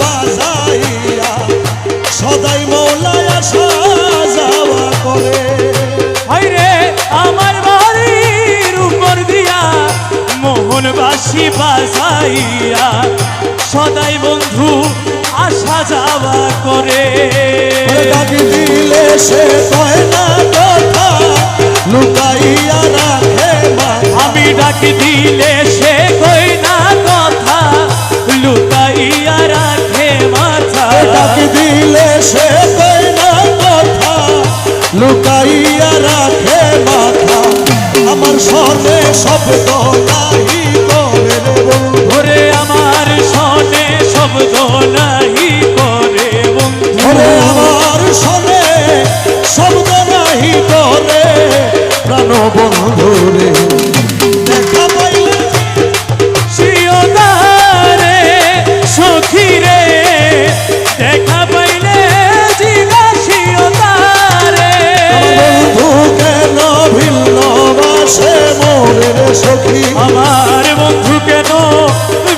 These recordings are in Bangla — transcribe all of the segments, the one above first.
বাজাইয়া সদাই মৌলায় আসা যাওয়া করে। হাইরে আমার বাড়ির উপর দিয়া বাজাইয়া সদাই বন্ধু আসা যাওয়া করে। দিলে সে কয় না স্বর্ণে শব্দ নাহি করে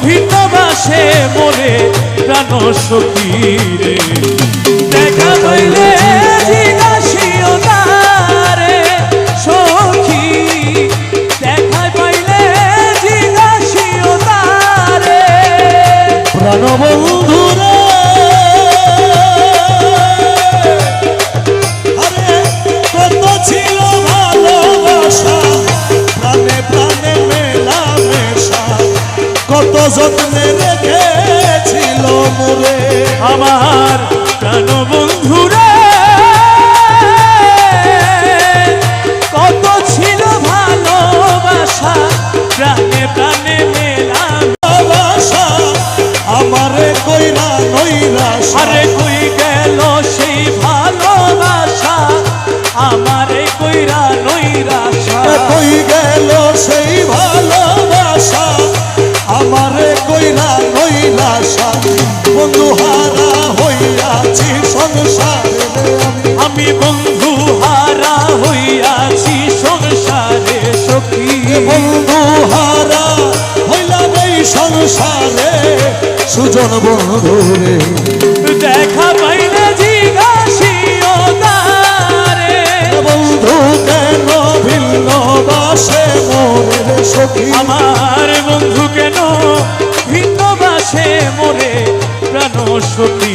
ভিন্ন বাসে মোরে প্রাণ সখী দেখা পাইলে যত্নে রেখেছিল মোরে আমার প্রাণ আমি বন্ধু হারা হইয়াছি সংসারে সখী। বন্ধু হারা হইলাম এই সংসারে সুজন বন্ধু রে দেখা পাইলে জিজ্ঞাসিও তারে। বন্ধু কেন ভিন্ন বাসে মোরে সখী? আমার বন্ধু কেন ভিন্ন বাসে মোরে প্রাণ সখী?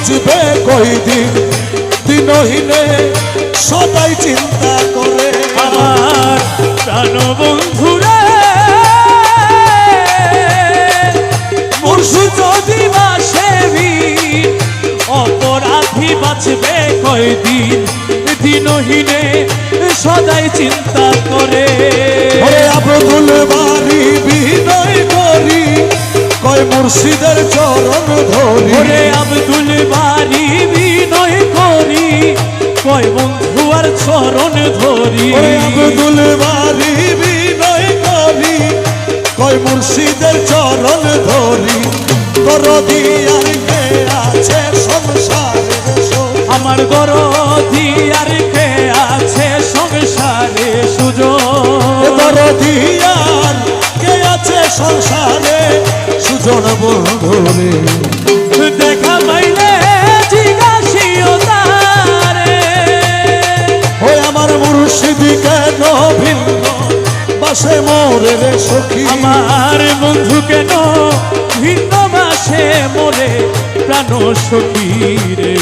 বাঁচবে কই দিন দিনহীনে সদাই চিন্তা করে। আমার প্রাণ বন্ধু রে মুর্শিদ যদি বাসে বীর, অপরাধী বাঁচবে কয়দিন? দিনহীনে সদাই চিন্তা করে। মুর্শিদের চরণ ধরি। ওরে আব্দুল বাড়ি বিনয় করি কয় বন্ধু আর চরণ ধরি। ওরে আব্দুল বাড়ি বিনয় করি কয় মুর্শিদের চরণ ধরি। তোর দিয়ার কে আছে সংসারে। আমার গর দিয়ার কে আছে সংসারে সুযোগ? তোর দিয়ার কে আছে সংসারে সুজন বন্ধুরে দেখা পাইলে জিজ্ঞাসিও তারে। ওই আমার মুর্শিদ কেন ভিন্ন? বাসে মোরে রে সখী। আমার বন্ধু কেন ভিন্ন বাসে মোরে প্রাণ সখী রে?